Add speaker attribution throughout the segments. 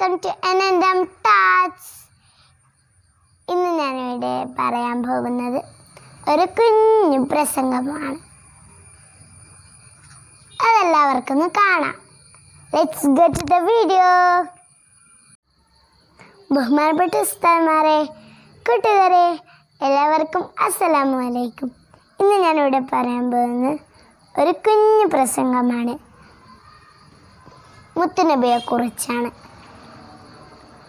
Speaker 1: ആനന്ദം ടാച്ച് ഇന്ന് ഞാനിവിടെ പറയാൻ പോകുന്നത് ഒരു കുഞ്ഞു പ്രസംഗമാണ്. അതെല്ലാവർക്കും കാണാം. ലെറ്റ്സ് ഗെറ്റ് ദ വീഡിയോ ബഹുമാനപ്പെട്ട ഉസ്താന്മാരെ കൂട്ടുകാരെ എല്ലാവർക്കും അസ്സലാമു അലൈക്കും ഇന്ന് ഞാനിവിടെ പറയാൻ പോകുന്നത് ഒരു കുഞ്ഞു പ്രസംഗമാണ്. മുത്തുനബിയെ കുറിച്ചാണ്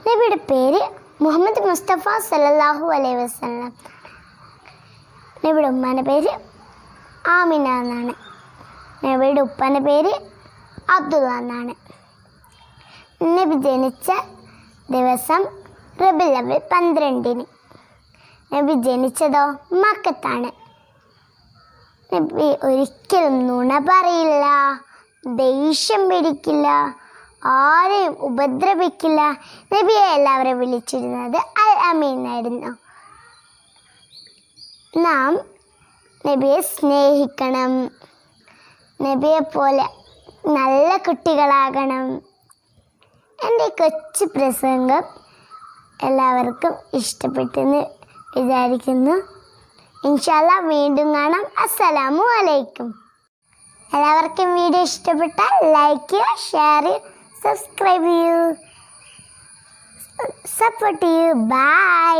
Speaker 1: നബിയുടെ പേര് മുഹമ്മദ് മുസ്തഫ സല്ലല്ലാഹു അലൈ വസല്ലം. നബിയുടെ ഉമ്മാന്റെ പേര് ആമിന എന്നാണ്. നബിയുടെ ഉപ്പാന്റെ പേര് അബ്ദുള്ള എന്നാണ്. നബി ജനിച്ച ദിവസം റബിൽ അവൽ പന്ത്രണ്ടിന്. നബി ജനിച്ചതോ മക്കത്താണ്. നബി ഒരിക്കലും നുണ പറയില്ല ദേഷ്യം പിടിക്കില്ല ആരെയും ഉപദ്രവിക്കില്ല. നബിയെ എല്ലാവരും വിളിച്ചിരുന്നത് അൽ അമീൻ ആയിരുന്നു. നാം നബിയെ സ്നേഹിക്കണം. നബിയെ പോലെ നല്ല കുട്ടികളാകണം. എന്റെ കൊച്ചു പ്രസംഗം എല്ലാവർക്കും ഇഷ്ടപ്പെട്ടെന്ന് വിചാരിക്കുന്നു. ഇൻഷാല്ല വീണ്ടും കാണാം. അസ്സലാമു അലൈക്കും. എല്ലാവർക്കും വീഡിയോ ഇഷ്ടപ്പെട്ടാൽ ലൈക്ക് ചെയ്യുക ഷെയർ ചെയ്യുക. സബ്സ്ക്രൈബ് ചെയ്യൂ സപ്പോർട്ട് ചെയ്യൂ ബൈ